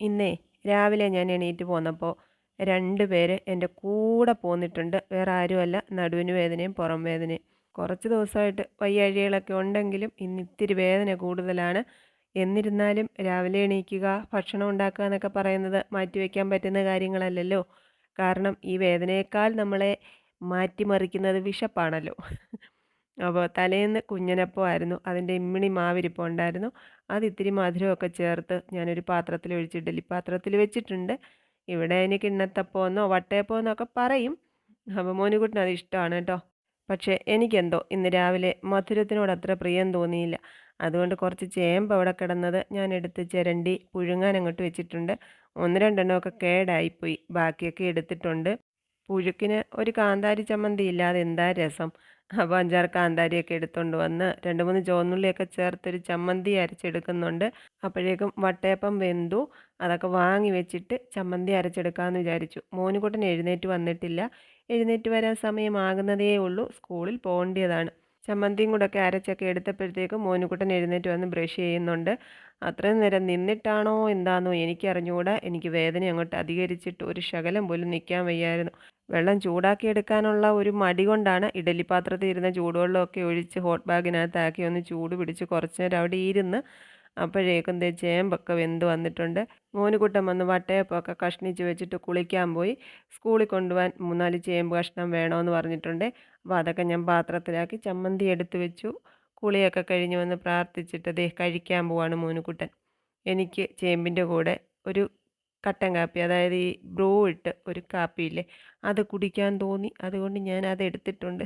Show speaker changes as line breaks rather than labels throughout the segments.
ഇന്നേ രാവിലെ ഞാൻ എണീറ്റ് പോന്നപ്പോൾ രണ്ട് പേര് എന്റെ കൂടെ പോന്നിട്ടുണ്ട്. വേറെ ആരുമല്ല. നടുവിന് വേദനയും പുറം വേദനയും. കുറച്ച് ദിവസമായിട്ട് വയ്യാഴികളൊക്കെ ഉണ്ടെങ്കിലും ഇന്ന് ഇത്തിരി വേദന കൂടുതലാണ്. എന്നിരുന്നാലും രാവിലെ എണീക്കുക ഭക്ഷണം ഉണ്ടാക്കുക എന്നൊക്കെ പറയുന്നത് മാറ്റിവെക്കാൻ പറ്റുന്ന കാര്യങ്ങളല്ലല്ലോ. കാരണം ഈ വേദനയേക്കാൾ നമ്മളെ മാറ്റിമറിക്കുന്നത് വിശപ്പാണല്ലോ. അപ്പോൾ തലേന്ന് കുഞ്ഞനപ്പം ആയിരുന്നു അതിന്റെ ഇമ്മിണി മാവിരിപ്പം ഉണ്ടായിരുന്നു. അത് ഇത്തിരി മധുരമൊക്കെ ചേർത്ത് ഞാനൊരു പാത്രത്തിൽ ഒഴിച്ച് ഇഡലി പാത്രത്തിൽ വെച്ചിട്ടുണ്ട്. ഇവിടെ എനിക്ക് ഇണ്ണത്തപ്പമെന്നോ വട്ടയപ്പോ എന്നൊക്കെ പറയും. അപ്പോൾ മോനുകുട്ടിന് അത് ഇഷ്ടമാണ് കേട്ടോ. പക്ഷേ എനിക്കെന്തോ ഇന്ന് രാവിലെ മധുരത്തിനോട് അത്ര പ്രിയം തോന്നിയില്ല. അതുകൊണ്ട് കുറച്ച് ചേമ്പ് അവിടെ കിടന്നത് ഞാൻ എടുത്ത് ചിരണ്ടി പുഴുങ്ങാൻ അങ്ങോട്ട് വെച്ചിട്ടുണ്ട്. ഒന്ന് രണ്ടെണ്ണമൊക്കെ കേടായിപ്പോയി. ബാക്കിയൊക്കെ എടുത്തിട്ടുണ്ട്. പുഴുക്കിന് ഒരു കാന്താരി ചമ്മന്തി ഇല്ലാതെ എന്താ രസം? അപ്പോൾ അഞ്ചാറ് കാന്താരിയൊക്കെ എടുത്തുകൊണ്ട് വന്ന് രണ്ട് മൂന്ന് ചുവന്നുള്ളിയൊക്കെ ചേർത്തൊരു ചമ്മന്തി അരച്ചെടുക്കുന്നുണ്ട്. അപ്പോഴേക്കും വട്ടയപ്പം വെന്തു. അതൊക്കെ വാങ്ങി വെച്ചിട്ട് ചമ്മന്തി അരച്ചെടുക്കാമെന്ന് വിചാരിച്ചു. മോനുകുട്ടൻ എഴുന്നേറ്റ് വന്നിട്ടില്ല. എഴുന്നേറ്റ് വരാൻ സമയമാകുന്നതേ ഉള്ളൂ. സ്കൂളിൽ പോകേണ്ടതാണ് ചമ്മന്തിയും കൂടെ ഒക്കെ അരച്ചൊക്കെ എടുത്തപ്പോഴത്തേക്കും മോനുകുട്ടൻ എഴുന്നേറ്റ് വന്ന് ബ്രഷ് ചെയ്യുന്നുണ്ട്. അത്രയും നേരം നിന്നിട്ടാണോ എന്താണോ എനിക്കറിഞ്ഞുകൂടാ എനിക്ക് വേദന അങ്ങോട്ട് അധികരിച്ചിട്ട് ഒരു ശകലം പോലും നിൽക്കാൻ വയ്യായിരുന്നു. വെള്ളം ചൂടാക്കി എടുക്കാനുള്ള ഒരു മടി കൊണ്ടാണ് ഇഡലി പാത്രത്തിൽ ഇരുന്ന ചൂടുവെള്ളമൊക്കെ ഒഴിച്ച് ഹോട്ട് ബാഗിനകത്താക്കി ഒന്ന് ചൂട് പിടിച്ച് കുറച്ച് നേരം അവിടെ ഇരുന്ന് അപ്പോഴേക്കും ദേ ചേമ്പൊക്കെ വെന്ത് വന്നിട്ടുണ്ട്. മോനുകുട്ടൻ വന്ന് വട്ടയപ്പമൊക്കെ കഷ്ണിച്ച് വെച്ചിട്ട് കുളിക്കാൻ പോയി. സ്കൂളിൽ കൊണ്ടുപോകാൻ മൂന്നാൽ ചേമ്പ് കഷ്ണം വേണമെന്ന് പറഞ്ഞിട്ടുണ്ട്. അപ്പോൾ അതൊക്കെ ഞാൻ പാത്രത്തിലാക്കി ചമ്മന്തി എടുത്ത് വെച്ചു. കുളിയൊക്കെ കഴിഞ്ഞ് വന്ന് പ്രാർത്ഥിച്ചിട്ട് ദേ കഴിക്കാൻ പോവാണ് മോനുകുട്ടൻ. എനിക്ക് ചേമ്പിന്റെ കൂടെ ഒരു കട്ടൻ കാപ്പി അതായത് ഈ ബ്രൂ ഇട്ട് ഒരു കാപ്പിയില്ലേ അത് കുടിക്കാൻ തോന്നി. അതുകൊണ്ട് ഞാൻ അത് എടുത്തിട്ടുണ്ട്.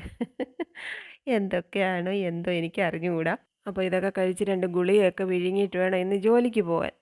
എന്തൊക്കെയാണോ എന്തോ എനിക്ക് അറിഞ്ഞുകൂടാ അപ്പോൾ ഇതൊക്കെ കഴിച്ച് രണ്ട് ഗുളിയൊക്കെ വിഴുങ്ങിയിട്ട് വേണം ഇന്ന് ജോലിക്ക് പോകാൻ